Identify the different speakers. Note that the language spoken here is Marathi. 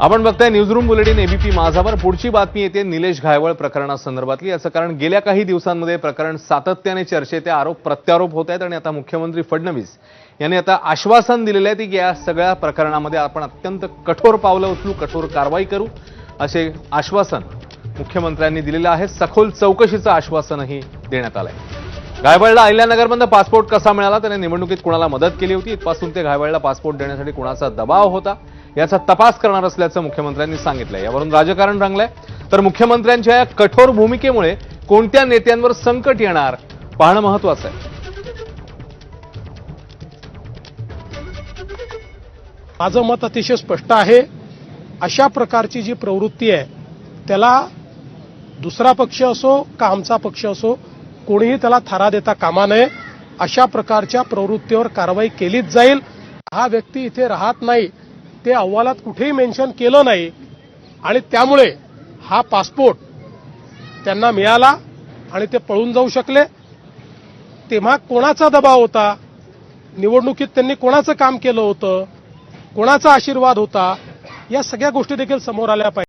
Speaker 1: आपण बघताय न्यूजरूम बुलेटिन एबीपी माझावर. पुढची बातमी येते निलेश घायवळ प्रकरणासंदर्भातली. याचं कारण गेल्या काही दिवसांमध्ये प्रकरण सातत्याने चर्चेत आरोप प्रत्यारोप होत आहेत आणि आता मुख्यमंत्री फडणवीस यांनी आता आश्वासन दिलेलं आहे की या सगळ्या प्रकरणामध्ये आपण अत्यंत कठोर पावलं उचलू कठोर कारवाई करू असे आश्वासन मुख्यमंत्र्यांनी दिलेलं आहे. सखोल चौकशीचं आश्वासनही देण्यात आलं आहे घायवळला अहिल्यानगरमधनं पासपोर्ट कसा मिळाला? त्याने निवडणुकीत कुणाला मदत केली होती? इथपासून ते घायवळला पासपोर्ट देण्यासाठी कुणाचा दबाव होता? याचा तपास करणार असल्याचं मुख्यमंत्र्यांनी सांगितलं यावरून राजकारण रंगलंय. तर मुख्यमंत्र्यांच्या या कठोर भूमिकेमुळे कोणत्या नेत्यांवर संकट येणार? पाहणं महत्वाचं आहे.
Speaker 2: माझं मत अतिशय स्पष्ट आहे. अशा प्रकारची जी प्रवृत्ती आहे त्याला दुसरा पक्ष असो का आमचा पक्ष असो कोणीही त्याला थारा देता कामा नये. अशा प्रकारच्या प्रवृत्तीवर कारवाई केलीच जाईल. हा व्यक्ती इथे राहत नाही. ते अहवालात कुठेही मेन्शन केलं नाही. आणि त्यामुळे हा पासपोर्ट त्यांना मिळाला आणि ते पळून जाऊ शकले. तेव्हा कोणाचा दबाव होता? निवडणुकीत त्यांनी कोणाचं काम केलं होतं? कोणाचा आशीर्वाद होता? या सगळ्या गोष्टी देखील समोर आल्या पाहिजे.